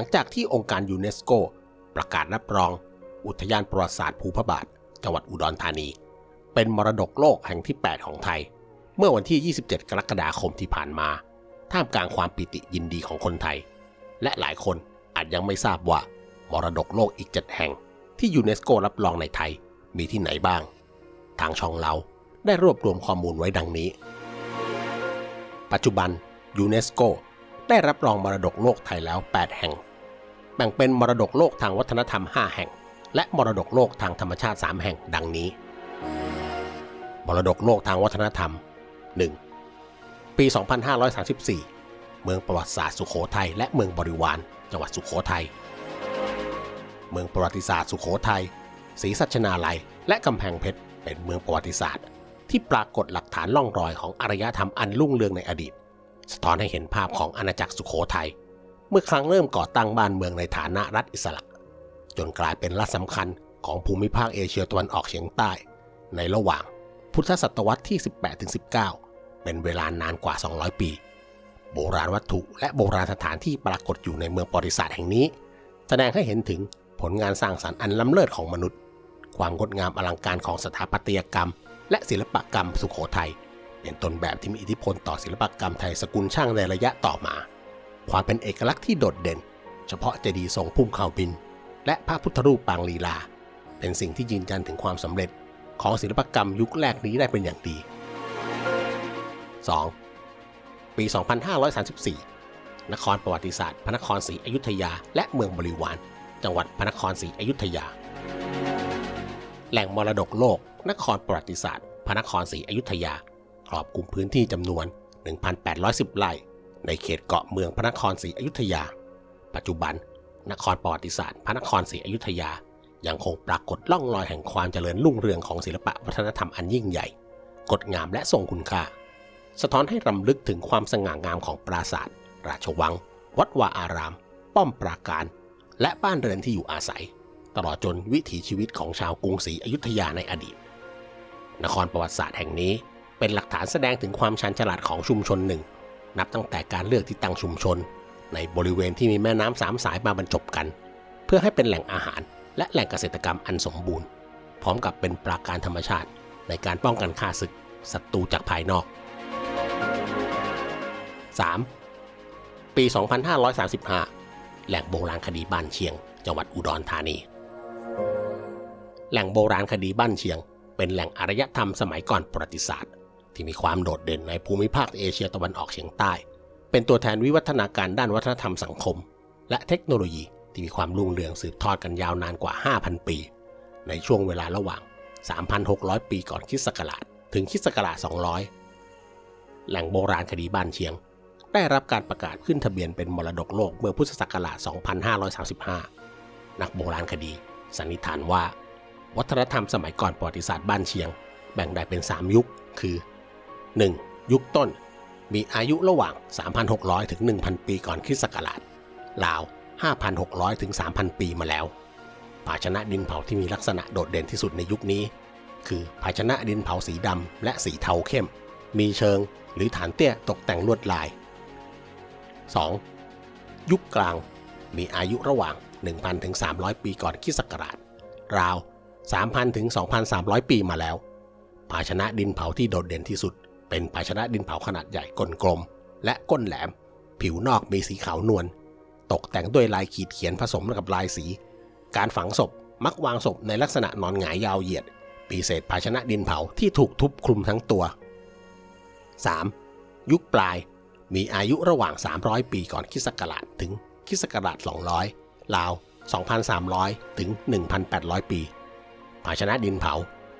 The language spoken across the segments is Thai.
ลังจากที่องค์การยูเนสโก ประกาศรับรอง อุทยานประวัติศาสตร์ภูพระบาท จังหวัดอุดรธานี เป็นมรดกโลกแห่งที่ 8 ของไทย เมื่อวันที่ 27 กรกฎาคมที่ผ่านมา ท่ามกลางความปิติยินดีของคนไทย และหลายคนอาจยังไม่ทราบว่า มรดกโลกอีก 7 แห่ง ที่ยูเนสโกรับรองในไทยมีที่ไหนบ้าง ทางช่องเราได้รวบรวมข้อมูลไว้ดังนี้ ปัจจุบันยูเนสโกได้รับรองมรดกโลกไทยแล้ว 8 แห่ง แบ่งเป็นมรดกโลกทางวัฒนธรรม 5 แห่ง และมรดกโลกทางธรรมชาติ 3 แห่งดังนี้ มรดกโลกทางวัฒนธรรม 1. ปี 2534 เมืองประวัติศาสตร์สุโขทัยและเมืองบริวาร จังหวัดสุโขทัย เมืองประวัติศาสตร์สุโขทัยศรีสัชนาลัย และกำแพงเพชรเป็นเมืองประวัติศาสตร์ ที่ปรากฏหลักฐานล่องรอยของอารยธรรมอันรุ่งเรืองในอดีต สะท้อนให้เห็นภาพของอาณาจักรสุโขทัย เมื่อครั้งเริ่มก่อตั้งบ้านเมืองในฐานะรัฐอิสระ จนกลายเป็นรัฐสำคัญของภูมิภาคเอเชียตะวันออกเฉียงใต้ ในระหว่างพุทธศตวรรษที่ 18-19 เป็นเวลานานกว่า 200 ปี โบราณวัตถุและโบราณสถานที่ปรากฏอยู่ในเมืองปริศาสตร์แห่งนี้ แสดงให้เห็นถึงผลงานสร้างสรรค์อันล้ำเลิศของมนุษย์ ความงดงามอลังการของสถาปัตยกรรม และศิลปกรรมสุโขทัยเป็นต้นแบบที่มีอิทธิพลต่อศิลปกรรมไทยสกุลช่างในระยะต่อมา ความเป็นเอกลักษณ์ที่โดดเด่น เฉพาะเจดีย์ทรงพุ่มข้าวบิน และพระพุทธรูปปางลีลา เป็นสิ่งที่ยืนยันถึงความสำเร็จของศิลปกรรมยุคแรกนี้ได้เป็นอย่างดี 2. ปี 2534 นครประวัติศาสตร์ พระนครศรีอยุธยา และเมืองบริวาร จังหวัดพระนครศรีอยุธยา แหล่งมรดกโลก นครประวัติศาสตร์ พระนครศรีอยุธยา ครอบคลุมพื้นที่จำนวน 1,810 ไร่ ในเขตเกาะเมืองพระนครศรีอยุธยา ปัจจุบัน นครประวัติศาสตร์พระนครศรีอยุธยา ยังคงปรากฏล่องรอยแห่งความเจริญรุ่งเรืองของศิลปะวัฒนธรรมอันยิ่งใหญ่กฎงามและทรงคุณค่า สะท้อนให้รำลึกถึงความสง่างามของปราสาท ราชวัง วัดวาอาราม ป้อมปราการ และบ้านเรือนที่อยู่อาศัย ตลอดจนวิถีชีวิตของชาวกรุงศรีอยุธยาในอดีต นครประวัติศาสตร์แห่งนี้เป็นหลักฐานแสดงถึงความชันฉลาดของชุมชนหนึ่ง นับตั้งแต่การเลือกที่ตั้งชุมชน ในบริเวณที่มีแม่น้ำสามสายมาบรรจบกัน เพื่อให้เป็นแหล่งอาหาร และแหล่งเกษตรกรรมอันสมบูรณ์ พร้อมกับเป็นปราการธรรมชาติ ในการป้องกันข้าศึกศัตรูจากภายนอก 3. ปี 2535 แหล่งโบราณคดีบ้านเชียง จังหวัดอุดรธานี แหล่งโบราณคดีบ้านเชียง เป็นแหล่งอารยธรรมสมัยก่อนประวัติศาสตร์ ที่มีความโดดเด่นในภูมิภาคเอเชียตะวันออกเฉียงใต้ เป็นตัวแทนวิวัฒนาการด้านวัฒนธรรมสังคม และเทคโนโลยีที่มีความรุ่งเรืองสืบทอดกันยาวนานกว่า 5,000 ปี ในช่วงเวลาระหว่าง 3,600 ปีก่อนคริสต์ศักราชถึงคริสต์ศักราช 200 แหล่งโบราณคดีบ้านเชียง ได้รับการประกาศขึ้นทะเบียนเป็นมรดกโลกเมื่อพุทธศักราช 2535 นักโบราณคดีสันนิษฐานว่า วัฒนธรรมสมัยก่อนประวัติศาสตร์บ้านเชียง แบ่งได้เป็น 3 ยุค คือ 1. ยุคต้น มีอายุระหว่าง 3,600 ถึง 1,000 ปีก่อนคริสต์ศักราชราว 5,600 ถึง 3,000 ปีมาแล้ว ภาชนะดินเผาที่มีลักษณะโดดเด่นที่สุดในยุคนี้ คือภาชนะดินเผาสีดำและสีเทาเข้ม มีเชิงหรือฐานเตี้ยตกแต่งลวดลาย 2. ยุคกลาง มีอายุระหว่าง 1,000 ถึง 300 ปีก่อนคริสต์ศักราชราว 3,000 ถึง 2,300 ปีมาแล้ว ภาชนะดินเผาที่โดดเด่นที่สุด เป็นภาชนะดินเผาขนาดใหญ่ก้นกลมและก้นแหลม ผิวนอกมีสีขาวนวลตกแต่งด้วยลายขีดเขียนผสมกับลายสี การฝังศพมักวางศพในลักษณะนอนหงายยาวเหยียดปีเศษภาชนะดินเผาที่ถูกทุบคลุมทั้งตัว 3. ยุคปลายมีอายุระหว่าง 300 ปีก่อนคริสต์ศักราชถึงคริสต์ศักราช200ราว 2,300 ถึง 1,800 ปี ภาชนะดินเผา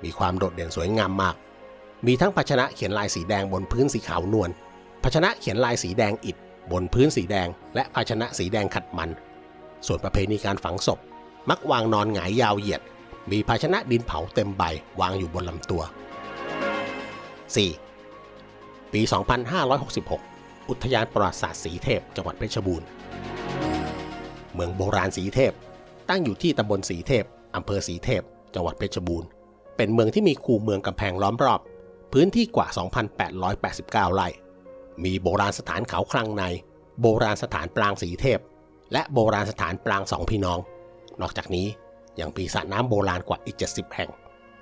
มีความโดดเด่นสวยงามมาก มีทั้งภาชนะเขียนลายสีแดงบนพื้นสีขาวนวล ภาชนะเขียนลายสีแดงอิฐบนพื้นสีแดง และภาชนะสีแดงขัดมัน ส่วนประเพณีการฝังศพ มักวางนอนหงายยาวเหยียด มีภาชนะดินเผาเต็มใบวางอยู่บนลำตัว 4. ปี 2566 อุทยานประวัติศาสตร์สีเทพ จังหวัดเพชรบูรณ์ เมืองโบราณสีเทพ ตั้งอยู่ที่ตำบลสีเทพอำเภอสีเทพ จังหวัดเพชรบูรณ์ เป็นเมืองที่มีคูเมืองกำแพงล้อมรอบ พื้นที่กว่า 2,889 ไร่ มีโบราณสถานเขาคลังใน โบราณสถานปรางสีเทพ และโบราณสถานปรางสองพี่น้อง นอกจากนี้ยังมีสระน้ำโบราณกว่าอีก 70 แห่ง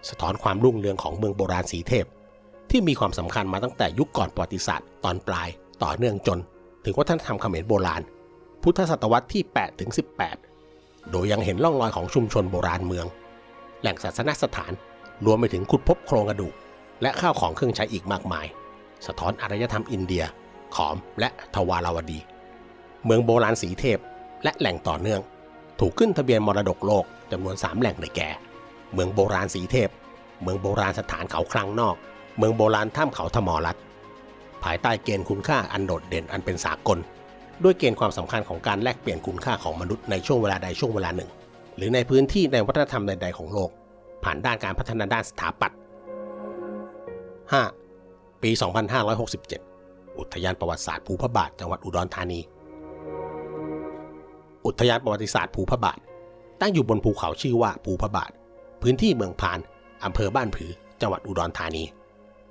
สะท้อนความรุ่งเรืองของเมืองโบราณสีเทพ ที่มีความสำคัญมาตั้งแต่ยุคก่อนประวัติศาสตร์ตอนปลายต่อเนื่องจน ถึงวัฒนธรรมเขมรโบราณ พุทธศตวรรษที่ 8 ถึง 18 โดยยังเห็นร่องรอยของชุมชนโบราณเมือง แหล่งศาสนสถานรวมไปถึงขุดพบโครงกระดูก และข้าวของเครื่องใช้อีกมากมาย สะท้อนอารยธรรมอินเดีย ขอมและทวาราวดี เมืองโบราณสีเทพและแหล่งต่อเนื่อง ถูกขึ้นทะเบียนมรดกโลกจำนวน 3 แหล่งได้แก่ เมืองโบราณสีเทพ เมืองโบราณสถานเขาคลังนอก เมืองโบราณถ้ำเขาธมรัตภายใต้เกณฑ์คุณค่าอันโดดเด่นอันเป็นสากล ด้วยเกณฑ์ความสำคัญของการแลกเปลี่ยนคุณค่าของมนุษย์ในช่วงเวลาใดช่วงเวลาหนึ่ง หรือในพื้นที่ในวัฒนธรรมใด ๆ ของโลก ผ่านด้านการพัฒนาด้านสถาปัตย์ 5. ปี 2567 อุทยานประวัติศาสตร์ภูพระบาทจังหวัดอุดรธานี อุทยานประวัติศาสตร์ภูพระบาท ตั้งอยู่บนภูเขาชื่อว่าภูพระบาท พื้นที่เมืองพานอำเภอบ้านผือ จังหวัดอุดรธานี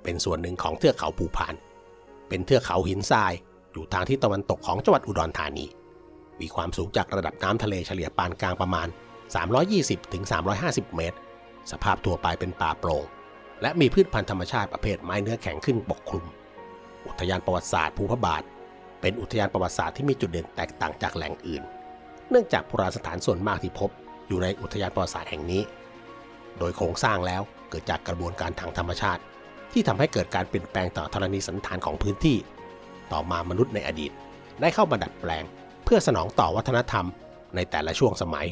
เป็นส่วนหนึ่งของเทือกเขาภูพาน เป็นเทือกเขาหินทรายอยู่ทางที่ตะวันตกของจังหวัดอุดรธานี มีความสูงจากระดับน้ำทะเลเฉลี่ยปานกลางประมาณ 320-350 เมตร สภาพทั่วไปเป็นป่าโปร่ง และมีพืชพันธุ์ธรรมชาติประเภทไม้เนื้อแข็งขึ้นปกคลุม อุทยานประวัติศาสตร์ภูพระบาท เป็นอุทยานประวัติศาสตร์ที่มีจุดเด่นแตกต่างจากแหล่งอื่น เนื่องจากโบราณสถานส่วนมากที่พบ อยู่ในอุทยานประวัติศาสตร์แห่งนี้ โดยโครงสร้างแล้วเกิดจากกระบวนการทางธรรมชาติ ที่ทำให้เกิดการเปลี่ยนแปลงต่อธรณีสันฐานของพื้นที่ ต่อมามนุษย์ในอดีต ได้เข้ามาดัดแปลง เพื่อสนองต่อวัฒนธรรม ในแต่ละช่วงสมัย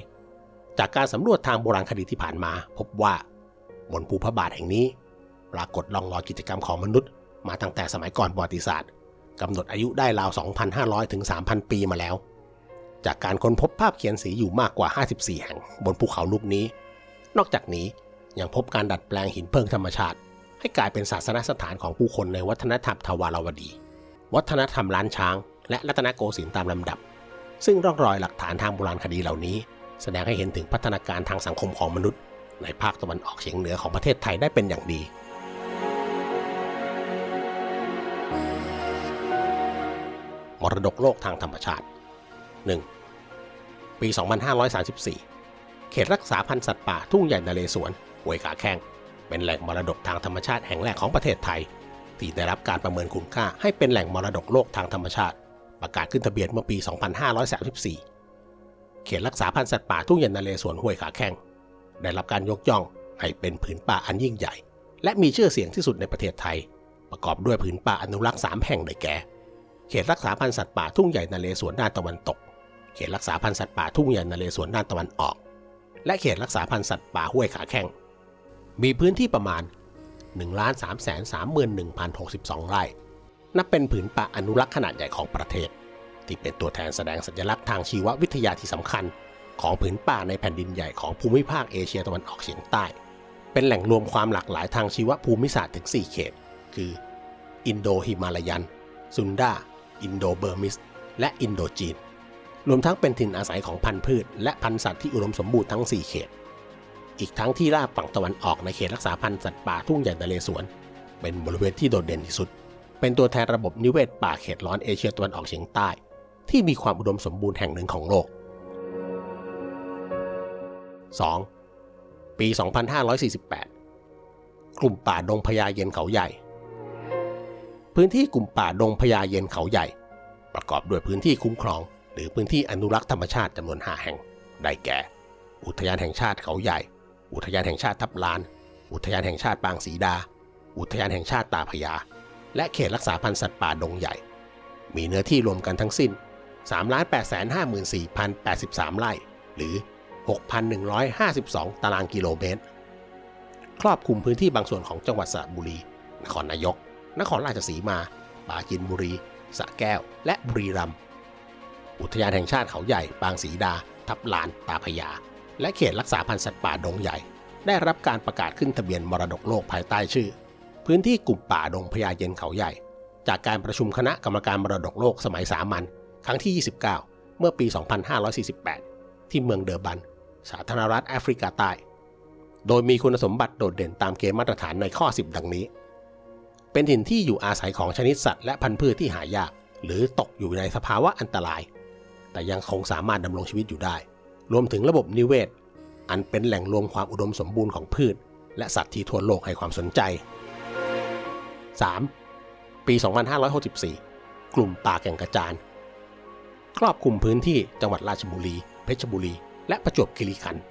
จากการสำรวจทางโบราณคดีที่ผ่านมา พบว่า บนภูพระบาทแห่งนี้ ปรากฏร่องรอยกิจกรรมของมนุษย์ มาตั้งแต่สมัยก่อนประวัติศาสตร์กำหนดอายุได้ราว 2,500 ถึง 3,000 ปีมาแล้ว จากการค้นพบภาพเขียนสีอยู่มากกว่า 54 แห่งบนภูเขาลูกนี้ นอกจากนี้ยังพบการดัดแปลงหินเพิงธรรมชาติ ให้กลายเป็นศาสนสถานของผู้คนในวัฒนธรรมทวารวดี วัฒนธรรมล้านช้าง และรัตนโกสินทร์ตามลำดับ ซึ่งร่องรอยหลักฐานทางโบราณคดีเหล่านี้ แสดงให้เห็นถึงพัฒนาการทางสังคมของมนุษย์ ในภาคตะวันออกเฉียงเหนือของประเทศไทยได้เป็นอย่างดี มรดกโลกทางธรรมชาติ 1. ปี 2534 เขตรักษาพันธุ์สัตว์ป่าทุ่งใหญ่นเรศวรห้วยขาแข้ง เป็นแหล่งมรดกทางธรรมชาติแห่งแรกของประเทศไทย ที่ได้รับการประเมินคุณค่าให้เป็นแหล่งมรดกโลกทางธรรมชาติ ประกาศขึ้นทะเบียนเมื่อปี 2534 เขตรักษาพันธุ์สัตว์ป่าทุ่งใหญ่นเรศวรห้วยขาแข้ง ได้รับการยกย่องให้เป็นผืนป่าอันยิ่งใหญ่ และมีชื่อเสียงที่สุดในประเทศไทย ประกอบด้วยผืนป่าอนุรักษ์สามแห่งได้แก่ เขตรักษาพันธุ์สัตว์ป่าทุ่งใหญ่นาเรศวรด้านตะวันตก เขตรักษาพันธุ์สัตว์ป่าทุ่งใหญ่นาเรศวรด้านตะวันออก และเขตรักษาพันธุ์สัตว์ป่าห้วยขาแข้ง มีพื้นที่ประมาณ 1 3 3 1 1 0 6 2 ไร่ นับเป็นผืนป่าอนุรักษ์ขนาดใหญ่ของประเทศ ที่เป็นตัวแทนแสดงสัญลักษณ์ทางชีววิทยาที่สำคัญ ของผืนป่าในแผ่นดินใหญ่ของภูมิภาคเอเชียตะวันออกเฉียงใต้ เป็นแหล่งรวมความหลากหลายทางชีวภูมิศาสตร์ถึง 4 เขต คือ อินโดฮิมาลายัน ซุนดา อินโดเบอร์มิส และอินโดจีน รวมทั้งเป็นถิ่นอาศัยของพันธุ์พืช และพันธุ์สัตว์ที่อุดมสมบูรณ์ทั้ง 4 เขต อีกทั้งที่ราบฝั่งตะวันออกในเขตรักษาพันธุ์สัตว์ป่าทุ่งใหญ่นเรศวรเป็นบริเวณที่โดดเด่นที่สุด เป็นตัวแทนระบบนิเวศป่าเขตร้อนเอเชียตะวันออกเฉียงใต้ ที่มีความอุดมสมบูรณ์แห่งหนึ่งของโลก 2. ปี 2548 กลุ่มป่าดงพญาเย็นเขาใหญ่ พื้นที่กลุ่มป่าดงพญาเย็นเขาใหญ่ ประกอบด้วยพื้นที่คุ้มครอง หรือพื้นที่อนุรักษ์ธรรมชาติจำนวน 5 แห่ง ได้แก่ อุทยานแห่งชาติเขาใหญ่ อุทยานแห่งชาติทับลาน อุทยานแห่งชาติปางศรีดา อุทยานแห่งชาติตาพญา และเขตรักษาพันธุ์สัตว์ป่าดงใหญ่ มีเนื้อที่รวมกันทั้งสิ้น3,854,083 ไร่ หรือ 6,152 ตารางกิโลเมตร ครอบคลุมพื้นที่บางส่วนของจังหวัดสระบุรี นครนายก นครราชสีมาปราจีนบุรีสระแก้ว และบุรีรัมย์ อุทยานแห่งชาติเขาใหญ่ บางสีดา ทับลาน ตาพญาและเขตรักษาพันธุ์สัตว์ป่าดงใหญ่ ได้รับการประกาศขึ้นทะเบียนมรดกโลกภายใต้ชื่อ พื้นที่กลุ่มป่าดงพญาเย็นเขาใหญ่ จากการประชุมคณะกรรมการมรดกโลกสมัยสามัญครั้งที่ 29 เมื่อปี 2548 ที่เมืองเดอร์บัน สาธารณรัฐแอฟริกาใต้ โดยมีคุณสมบัติโดดเด่นตามเกณฑ์มาตรฐานในข้อ 10 ดังนี้ เป็นถิ่นที่อยู่อาศัยของชนิดสัตว์และพันธุ์พืชที่หายาก หรือตกอยู่ในสภาวะอันตราย แต่ยังคงสามารถดำรงชีวิตอยู่ได้ รวมถึงระบบนิเวศ อันเป็นแหล่งรวมความอุดมสมบูรณ์ของพืช และสัตว์ที่ทั่วโลกให้ความสนใจ 3. ปี 2564 กลุ่มป่าแก่งกระจาน ครอบคลุมพื้นที่จังหวัดราชบุรี เพชรบุรี และประจวบคีรีขันธ์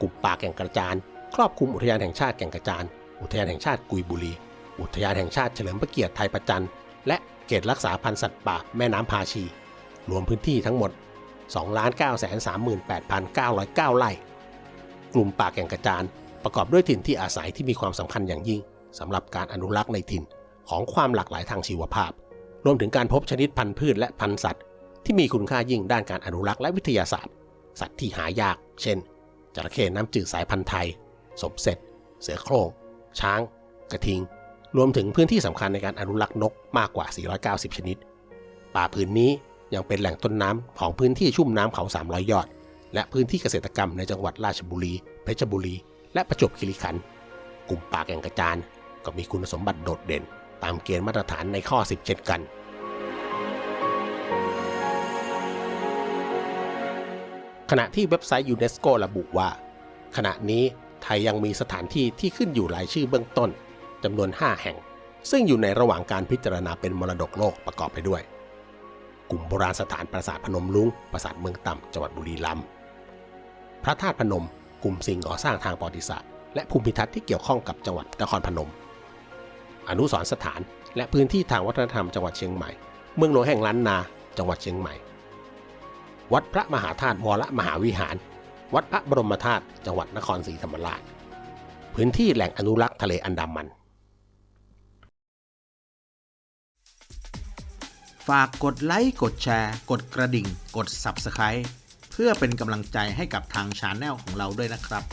กลุ่มป่าแก่งกระจาน ครอบคลุมอุทยานแห่งชาติแก่งกระจาน อุทยานแห่งชาติกุยบุรี อุทยานแห่งชาติเฉลิมพระเกียรติไทยประจันและเขตรักษาพันธุ์สัตว์ป่าแม่น้ำพาชี รวมพื้นที่ทั้งหมด 2,938,909 ไร่ กลุ่มป่าแก่งกระจานประกอบด้วยถิ่นที่อาศัยที่มีความสำคัญอย่างยิ่งสำหรับการอนุรักษ์ในถิ่นของความหลากหลายทางชีวภาพ รวมถึงการพบชนิดพันธุ์พืชและพันธุ์สัตว์ ที่มีคุณค่ายิ่งด้านการอนุรักษ์และวิทยาศาสตร์ สัตว์ที่หายาก เช่น จระเข้น้ำจืดสายพันธุ์ไทย สมเสร็จ เสือโคร่ง ช้าง กระทิง รวมถึงพื้นที่สำคัญในการอนุรักษ์นกมากกว่า 490 ชนิด ป่าพื้นนี้ยังเป็นแหล่งต้นน้ำของพื้นที่ชุ่มน้ำเขา300 ยอด และพื้นที่เกษตรกรรมในจังหวัดราชบุรี เพชรบุรี และประจวบคีรีขันธ์ กลุ่มป่าแก่งกระจานก็มีคุณสมบัติโดดเด่น ตามเกณฑ์มาตรฐานในข้อ 10 เช่นกัน ณะที่เว็บไซต์ยูเนสโกระบุว่า ขณะนี้ไทยยังมีสถานที่ที่ขึ้นอยู่รายชื่อเบื้องต้นจำนวน 5 แห่ง ซึ่งอยู่ในระหว่างการพิจารณาเป็นมรดกโลกประกอบไปด้วย กลุ่มโบราณสถานปราสาทพนมลุงปราสาทเมืองต่ำจังหวัดบุรีรัมย์พระธาตุพนมกลุ่มสิ่งก่อสร้างทางประวัติศาสตร์และภูมิทัศน์ที่เกี่ยวข้องกับจังหวัดนครพนม อนุสรณสถานและพื้นที่ทางวัฒนธรรมจังหวัดเชียงใหม่ เมืองหลวงแห่งล้านนา จังหวัดเชียงใหม่ วัดพระมหาธาตุวรมหาวิหาร วัดพระบรมธาตุจังหวัดนครศรีธรรมราช พื้นที่แหล่งอนุรักษ์ทะเลอันดามัน ฝากกดไลค์กดแชร์ กดกระดิ่ง กด Subscribe เพื่อเป็นกำลังใจให้กับทางชาแนลของเราด้วยนะครับ